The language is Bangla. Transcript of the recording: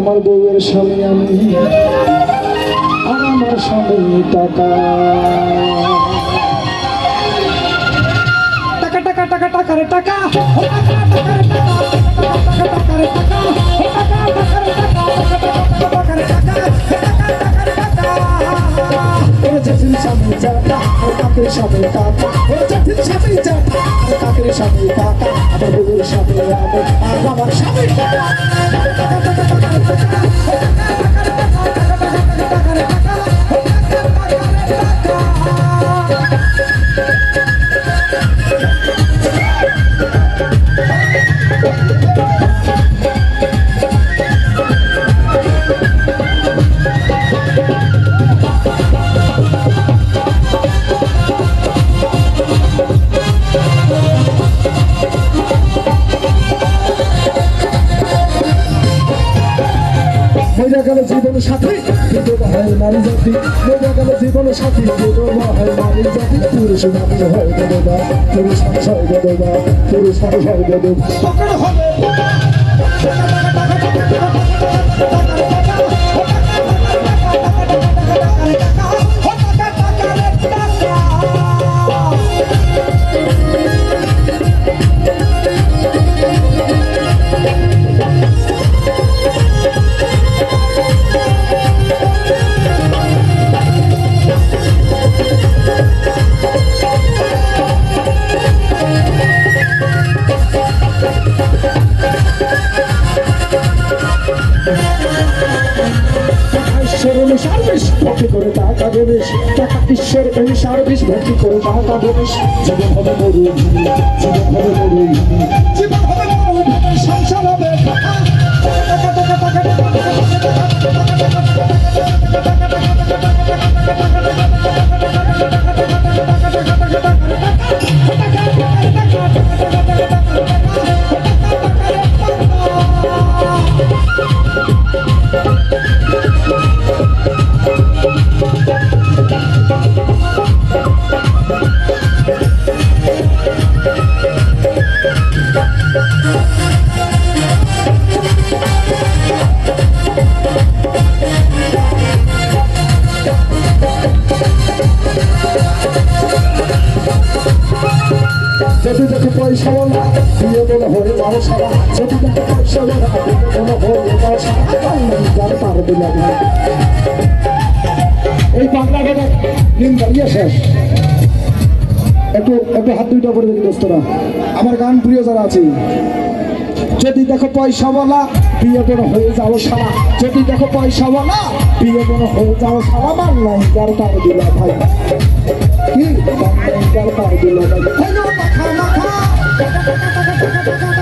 আমার বউয়ের স্বামী আমি আমার স্বামী টাকা। টাকা টাকা টাকা টাকা টাকা, টাকা, জাতির স্বামী টাকা, ও কাকের স্বামী টাকা, ওরে জাতির স্বামী টাকা, ও কাকের স্বামী টাকা, আমার বউয়ের স্বামী আমি, আর আমার স্বামী টাকা। মজা গেল জীবন সাথী বিধবা হয় নারী জাতি মজা গেল জীবন সাথী বিধবা হয় নারী জাতি পুরুষ মানুষ হয় বিধবা পুরুষ হয় বিধবা পুরুষ মানুষ হয় বিধবা ঈশ্বরের সার্ভিস ভক্তি করে টাকা দেবেশ। টাকা ঈশ্বর এই সার্ভিস ভক্তি করে টাকা দেবেশ। জীবন হবে মরু জীবন হবে মরু জীবন হবে মরু সংসার হবে। টাকা টাকা টাকা টাকা যদি দেখি পয়সা বলা বিয়ে বলে যদি দেখি পয়সা বলা পারবে না। এই বাংলা গানে দিন দাঁড়িয়ে শেষ। একটু একটু হাত দুইটা করে দেখি দোস্তরা। আমার গান প্রিয় যারা আছে যদি দেখো পয়সা বলা প্রিয়জন হয়ে যাও সারা যদি দেখো পয়সা বলা না কোনো হয়ে যাও সারা মান নাই কার তার দিলা ভাই। কি? কার তার দিলা ভাই। মাথা মাথা।